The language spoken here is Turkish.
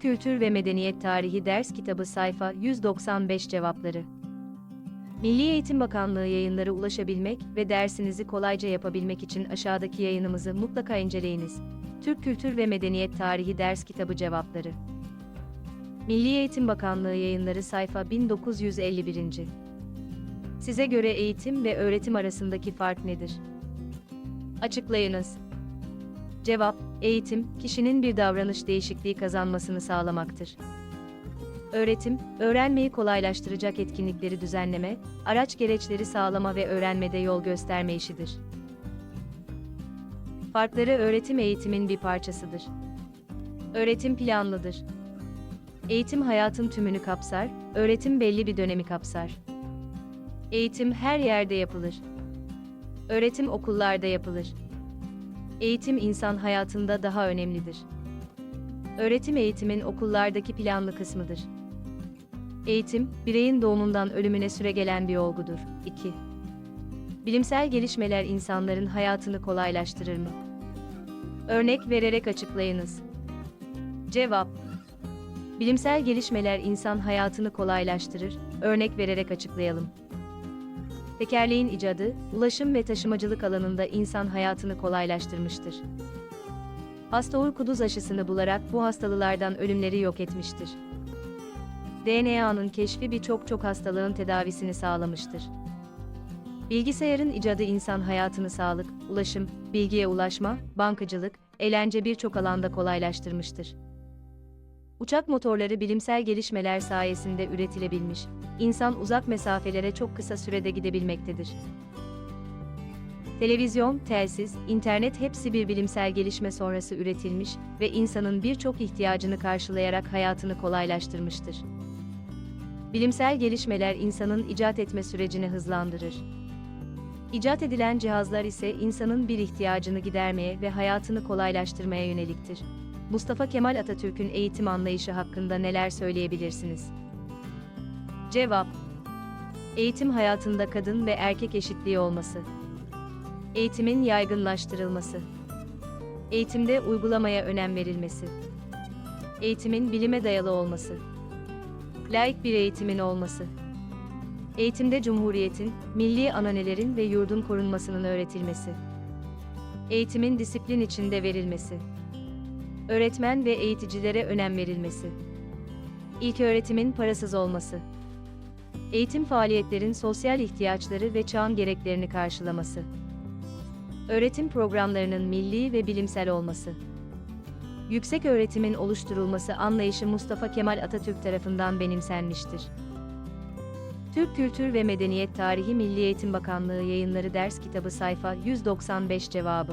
Kültür ve Medeniyet Tarihi Ders Kitabı sayfa 195 cevapları. Milli Eğitim Bakanlığı yayınları ulaşabilmek ve dersinizi kolayca yapabilmek için aşağıdaki yayınımızı mutlaka inceleyiniz. Türk Kültür ve Medeniyet Tarihi Ders Kitabı cevapları. Milli Eğitim Bakanlığı yayınları sayfa 1951. Size göre eğitim ve öğretim arasındaki fark nedir? Açıklayınız. Cevap, eğitim, kişinin bir davranış değişikliği kazanmasını sağlamaktır. Öğretim, öğrenmeyi kolaylaştıracak etkinlikleri düzenleme, araç gereçleri sağlama ve öğrenmede yol gösterme işidir. Farkları öğretim eğitimin bir parçasıdır. Öğretim planlıdır. Eğitim hayatın tümünü kapsar, öğretim belli bir dönemi kapsar. Eğitim her yerde yapılır. Öğretim okullarda yapılır. Eğitim insan hayatında daha önemlidir. Öğretim eğitimin okullardaki planlı kısmıdır. Eğitim, bireyin doğumundan ölümüne süregelen bir olgudur. 2. Bilimsel gelişmeler insanların hayatını kolaylaştırır mı? Örnek vererek açıklayınız. Cevap Bilimsel gelişmeler insan hayatını kolaylaştırır, örnek vererek açıklayalım. Tekerleğin icadı, ulaşım ve taşımacılık alanında insan hayatını kolaylaştırmıştır. Hasta kuduz aşısını bularak bu hastalılardan ölümleri yok etmiştir. DNA'nın keşfi birçok çok hastalığın tedavisini sağlamıştır. Bilgisayarın icadı insan hayatını sağlık, ulaşım, bilgiye ulaşma, bankacılık, eğlence birçok alanda kolaylaştırmıştır. Uçak motorları bilimsel gelişmeler sayesinde üretilebilmiş, insan uzak mesafelere çok kısa sürede gidebilmektedir. Televizyon, telsiz, internet hepsi bir bilimsel gelişme sonrası üretilmiş ve insanın birçok ihtiyacını karşılayarak hayatını kolaylaştırmıştır. Bilimsel gelişmeler insanın icat etme sürecini hızlandırır. İcat edilen cihazlar ise insanın bir ihtiyacını gidermeye ve hayatını kolaylaştırmaya yöneliktir. Mustafa Kemal Atatürk'ün eğitim anlayışı hakkında neler söyleyebilirsiniz? Cevap Eğitim hayatında kadın ve erkek eşitliği olması. Eğitimin yaygınlaştırılması. Eğitimde uygulamaya önem verilmesi. Eğitimin bilime dayalı olması. Laik bir eğitimin olması. Eğitimde cumhuriyetin, milli ananelerin ve yurdun korunmasının öğretilmesi. Eğitimin disiplin içinde verilmesi. Öğretmen ve eğiticilere önem verilmesi. İlk öğretimin parasız olması. Eğitim faaliyetlerin sosyal ihtiyaçları ve çağın gereklerini karşılaması. Öğretim programlarının milli ve bilimsel olması. Yüksek öğretimin oluşturulması anlayışı Mustafa Kemal Atatürk tarafından benimsenmiştir. Türk Kültür ve Medeniyet Tarihi Milli Eğitim Bakanlığı Yayınları Ders Kitabı sayfa 195 cevabı